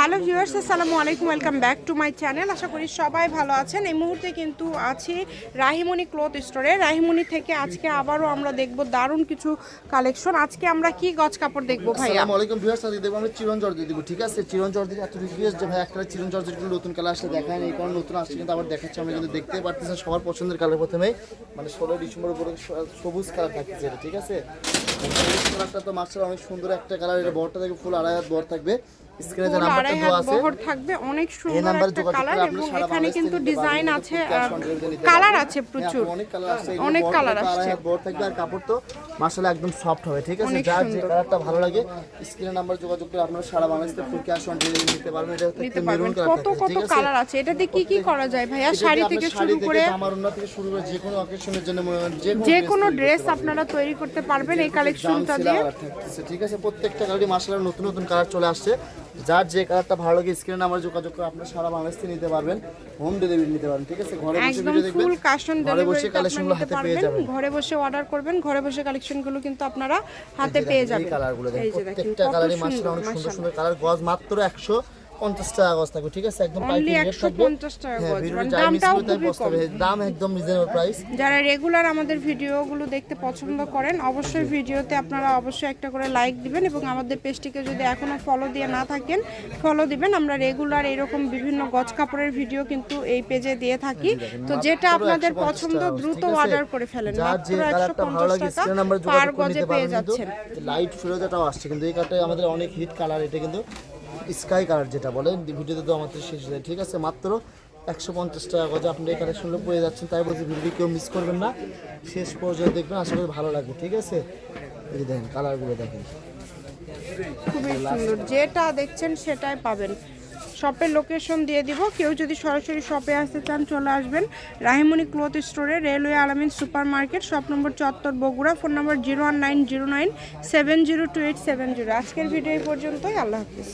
Hello viewers, আসসালামু আলাইকুম, welcome back to my channel. আশা করি সবাই ভালো আছেন। এই মুহূর্তে কিন্তু আছি রাহিমণি ক্লথ স্টোরে। রাহিমণি থেকে আজকে আবারও আমরা দেখব দারুণ কিছু কালেকশন। আজকে আমরা কি গজ কাপড় দেখব ভাইয়া? আসসালামু আলাইকুম ভিউয়ার্স, আজকে দেখব আমরা চিরন জর্জি দিব ঠিক আছে, চিরন জর্জি এত রিভিউস যে ভাই, একটা চিরন জর্জির নতুন কালার আসলে দেখায় এই কারণে নতুন আসছে, কিন্তু আবার দেখাচ্ছি। আমরা কিন্তু দেখতে পারতেছেন সবার পছন্দের কালার প্রথমে। মানে ষোলো ডিসেম্বর উপরে সবুজ কালার থাকছে এটা, ঠিক আছে? কালারটা তো মাস্টার অনেক সুন্দর একটা কালার। এটা বড়টা থেকে ফুল আড়াই হাত বড় থাকবে। স্ক্রিনে যে নাম্বারটা দেওয়া আছে বহর থাকবে অনেক সুন্দর একটা কালার এবং এখানে কিন্তু ডিজাইন আছে কালার আছে প্রচুর। অনেক কালার আছে কালার থাকবে, আর কাপড় তো মার্শাল একদম সফট হবে ঠিক আছে? যার যে কালারটা ভালো লাগে স্ক্রিনে নাম্বার যোগাযোগ করে আপনারা সারা Bangladesh full cash on delivery নিতে পারবেন। এটা নিতে পারবেন। কত কত কালার আছে? এটাতে কি কি করা যায় ভাইয়া? শাড়ি থেকে শুরু করে জামার ওড়না থেকে শুরু করে যে কোনো অকেশনের জন্য মনে যে কোনো ড্রেস আপনারা তৈরি করতে পারবেন এই কালেকশনটা দিয়ে। ঠিক আছে? প্রত্যেকটা কালারই মার্শাল নতুন নতুন কালার চলে আসছে। যার যে কালারটা ভালো লাগে স্ক্রিনে আমার যোগাযোগ করে আপনারা সারা বাংলাদেশ থেকে নিতে পারবেন। হোম ডেলিভারি নিতে পারবেন ঠিক আছে? ঘরে বসে ভিডিও দেখবেন ফুল কাশন ঘরে বসে কালেকশনগুলো হাতে পেয়ে যাবেন। ঘরে বসে অর্ডার করবেন ঘরে বসে কালেকশনগুলো কিন্তু আপনারা হাতে পেয়ে যাবেন। এই কালারগুলো দেখেন প্রত্যেকটা কালারই মাশাআল্লাহ অনেক সুন্দর সুন্দর কালার গজ মাত্র একশো পঞ্চাশ টাকা গজ থাকবে ঠিক আছে? একদম পাইকারি রেট থাকবে। 150 টাকা হ্যাঁ গজ, মানে দামটাও খুবই হবে দাম একদম রিজনেবল প্রাইস যারা রেগুলার আমাদের ভিডিওগুলো দেখতে পছন্দ করেন অবশ্যই ভিডিওতে আপনারা অবশ্যই একটা করে লাইক দিবেন এবং আমাদের পেজটিকে যদি এখনও ফলো দিয়ে না থাকেন ফলো দিবেন। আমরা রেগুলার এরকম বিভিন্ন গজ কাপড়ের ভিডিও কিন্তু এই পেজে দিয়ে থাকি। তো যেটা আপনাদের পছন্দ দ্রুত অর্ডার করে ফেলেন। মাত্র যে কালারটা ভালো লাগে একশো স্ক্রিন নাম্বার টাকা পার গজে পেয়ে যাচ্ছেন। লাইট ফিরোজাটাও আসছে কিন্তু এই কালারটা আমাদের অনেক হিট কালার এটা কিন্তু স্কাই কালার যেটা বলে ভিডিওতে তো আমাদের শেষ যায়। ঠিক আছে, মাত্র একশো পঞ্চাশ টাকা গজে আপনি এই কালেকশনগুলো পেয়ে যাচ্ছেন, তাই বলছি ভিডিও কেউ মিস করবেন না। শেষ পর্যন্ত দেখবেন, আশা করি ভালো লাগবে, ঠিক আছে? এই দেখেন কালারগুলো দেখেন। খুবই সুন্দর, যেটা দেখছেন সেটাই পাবেন। শপের লোকেশন দিয়ে দিব। কেউ যদি সরাসরি শপে আসতে চান, চলে আসবেন রাহিমণি ক্লথ স্টোরে, railway Alamin super market shop number চত্বর Bogura phone number zero one nine zero nine seven zero two eight seven zero. আজকের ভিডিও এই পর্যন্তই, আল্লাহ হাফিজ।